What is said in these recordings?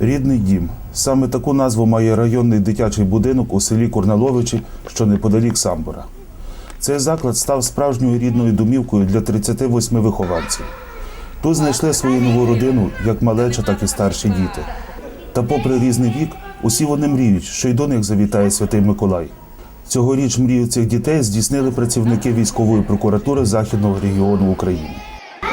Рідний дім. Саме таку назву має районний дитячий будинок у селі Корнеловичі, що неподалік Самбора. Цей заклад став справжньою рідною домівкою для 38 вихованців. Тут знайшли свою нову родину як малеча, так і старші діти. Та, попри різний вік, усі вони мріють, що й до них завітає святий Миколай. Цьогоріч мрію цих дітей здійснили працівники військової прокуратури Західного регіону України.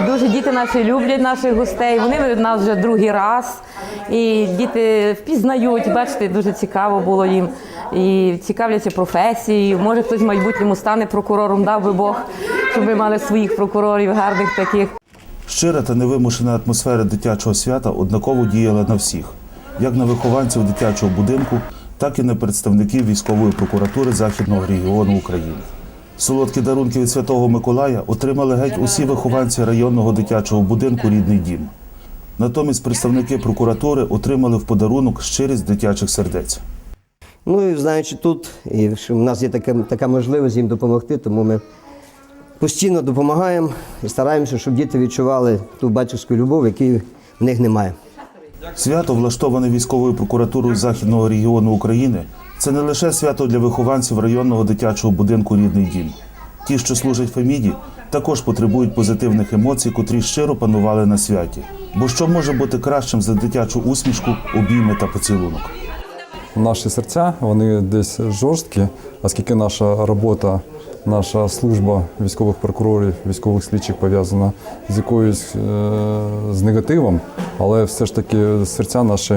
Дуже діти наші люблять наших гостей. Вони від нас вже другий раз. І діти впізнають, бачите, дуже цікаво було їм. І цікавляться професією. Може, хтось в майбутньому стане прокурором, дав би Бог, щоб ми мали своїх прокурорів, гарних таких. Щира та невимушена атмосфера дитячого свята однаково діяла на всіх, як на вихованців дитячого будинку, так і на представників військової прокуратури Західного регіону України. Солодкі дарунки від Святого Миколая отримали геть усі вихованці районного дитячого будинку Рідний дім. Натомість представники прокуратури отримали в подарунок щирість дитячих сердець. Ну і знаючи тут, і що в нас є така, така можливість їм допомогти, тому ми постійно допомагаємо і стараємося, щоб діти відчували ту батьківську любов, якої в них немає. Свято, влаштоване військовою прокуратурою Західного регіону України, це не лише свято для вихованців районного дитячого будинку Рідний дім. Ті, що служать Феміді, також потребують позитивних емоцій, котрі щиро панували на святі. Бо що може бути кращим за дитячу усмішку, обійми та поцілунок? Наші серця вони десь жорсткі, оскільки наша робота, наша служба військових прокурорів, військових слідчих пов'язана з якоюсь е, з негативом, але все ж таки серця наші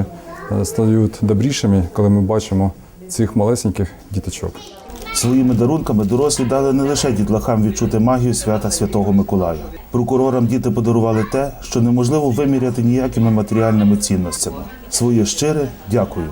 е, стають добрішими, коли ми бачимо цих малесеньких діточок. Своїми дарунками дорослі дали не лише дітлахам відчути магію свята Святого Миколая. Прокурорам діти подарували те, що неможливо виміряти ніякими матеріальними цінностями. Своє щире дякую.